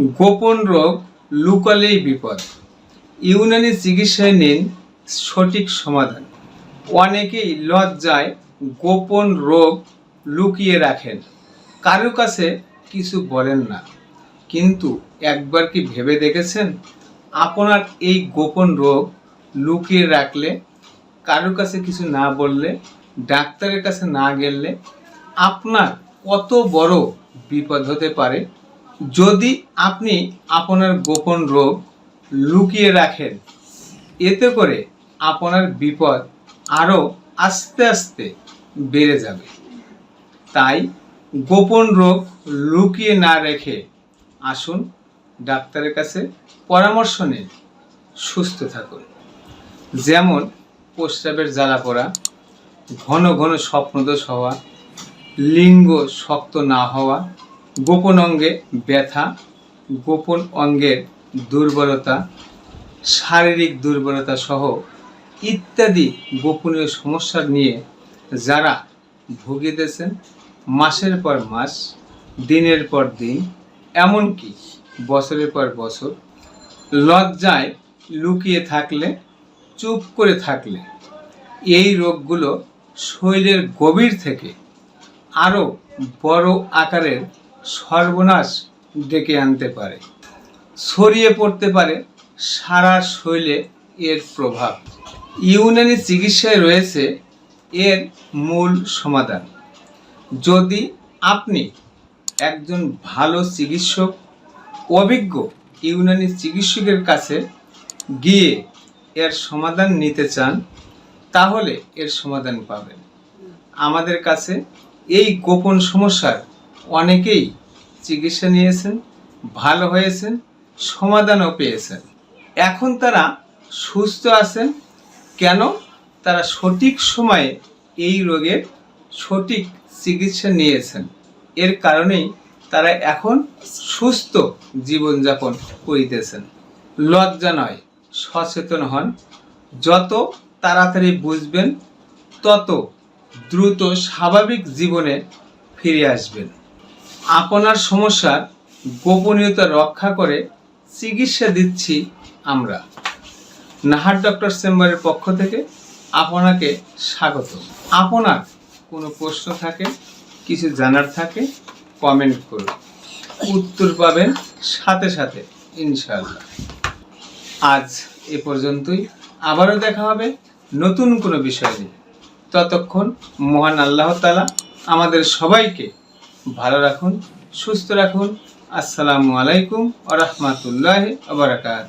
গোপন রোগ লুকালেই বিপদ। ইউনানি চিকিৎসায় নিন সঠিক সমাধান। অনেকেই লজ্জায় গোপন রোগ লুকিয়ে রাখেন। কারও কাছে কিছু বলেন না। কিন্তু একবার কি ভেবে দেখেছেন? আপনার এই গোপন রোগ লুকিয়ে রাখলে কারোর কাছে কিছু না বললে, ডাক্তারের কাছে না গেলে আপনার কত বড় বিপদ হতে পারে? যদি আপনি আপনার গোপন রোগ লুকিয়ে রাখেন, এতে করে আপনার বিপদ আরও আস্তে আস্তে বেড়ে যাবে। তাই গোপন রোগ লুকিয়ে না রেখে আসুন ডাক্তারের কাছে পরামর্শ নিন, সুস্থ থাকুন। যেমন প্রস্রাবের জ্বালা পড়া, ঘন ঘন স্বপ্নদোষ হওয়া, লিঙ্গ শক্ত না হওয়া গোপন অঙ্গে ব্যথা, গোপন অঙ্গের দুর্বলতা, শারীরিক দুর্বলতা সহ ইত্যাদি গোপনীয় সমস্যা নিয়ে যারা ভুগিতেছেন মাসের পর মাস, দিনের পর দিন, এমনকি বছরের পর বছর, লজ্জায় লুকিয়ে থাকলে, চুপ করে থাকলে, এই রোগগুলো শরীরের গভীর থেকে আরও বড় আকারের সর্বনাশ ডেকে আনতে পারে। ছড়িয়ে পড়তে পারে সারা শরীরে এর প্রভাব। ইউনানি চিকিৎসায় রয়েছে এর মূল সমাধান। যদি আপনি একজন ভালো চিকিৎসক, অভিজ্ঞ ইউনানি চিকিৎসকের কাছে গিয়ে এর সমাধান নিতে চান, তাহলে এর সমাধান পাবেন। আমাদের কাছে এই গোপন সমস্যার অনেকেই চিকিৎসা নিয়েছেন, ভালো হয়েছেন, সমাধানও পেয়েছেন। এখন তারা সুস্থ আছেন, কেন? তারা সঠিক সময়ে এই রোগের সঠিক চিকিৎসা নিয়েছেন। এর কারণেই তারা এখন সুস্থ জীবনযাপন করিতেছেন। লজ্জা নয়, সচেতন হন। যত তাড়াতাড়ি বুঝবেন, তত দ্রুত স্বাভাবিক জীবনে ফিরে আসবেন। আপনার সমস্যার গোপনীয়তা রক্ষা করে চিকিৎসা দিচ্ছি আমরা। নাহার ডক্টর চেম্বারের পক্ষ থেকে আপনাকে স্বাগত। আপনার কোনো প্রশ্ন থাকে, কিছু জানার থাকে কমেন্ট করুন। উত্তর পাবেন সাথে সাথে, ইনশাআল্লাহ। আজ এ পর্যন্তই। আবারও দেখা হবে নতুন কোনো বিষয় নিয়ে। ততক্ষণ মহান আল্লাহ তালা আমাদের সবাইকে ভালো রাখুন সুস্থ রাখুন। আসসালামু আলাইকুম আ রহমতুল্লাহ আবরাকাত